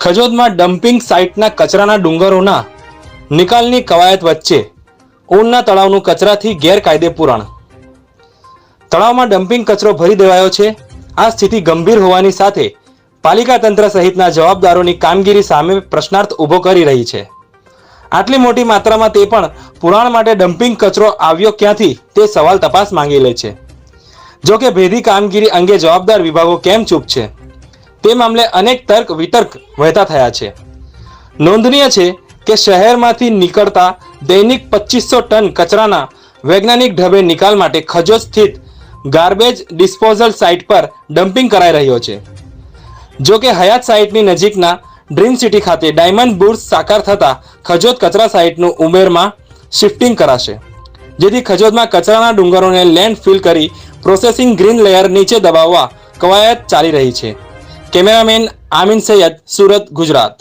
ખજોદમાં dumping સાઇટના કચરાના ડુંગરોના નિકાલની કવાયત વચ્ચે ઊનના તળાવનું કચરાથી ગેરકાયદે પુરાણ તળાવમાં ડમ્પિંગ કચરો ભરી દેવાયો છે. આ સ્થિતિ ગંભીર હોવાની સાથે પાલિકા તંત્ર સહિતના જવાબદારોની કામગીરી સામે પ્રશ્નાર્થ ઊભો કરી રહી છે. આટલી મોટી માત્રામાં તે પણ પુરાણ માટે ડમ્પિંગ કચરો આવ્યો ક્યાંથી તે સવાલ તપાસ માંગી લે છે. જો કે ભેદી કામગીરી અંગે જવાબદાર વિભાગો કેમ ચૂપ છે? તે મામલે અનેક તર્ક વિતર્ક વહેતા થયા છે. નોંધનીય છે કે શહેરમાંથી નીકળતા દૈનિક પચીસો ટન કચરાના વૈજ્ઞાનિક ઢબે નિકાલ માટે ખજોદ સ્થિત ગાર્બેજ ડિસ્પોઝલ સાઇટ પર ડમ્પિંગ કરાઈ રહ્યો છે. જો કે હયાત સાઇટની નજીકના ડ્રીમ સિટી ખાતે ડાયમંડ બુર્સ સાકાર થતા ખજોદ કચરા સાઇટનું ઉમેરમાં શિફ્ટિંગ કરાશે. જેથી ખજોદમાં કચરાના ડુંગરોને લેન્ડ ફિલ કરી પ્રોસેસિંગ ગ્રીન લેયર નીચે દબાવવા કવાયત ચાલી રહી છે. કેમેરામેન આમિન સૈયદ સુરત ગુજરાત.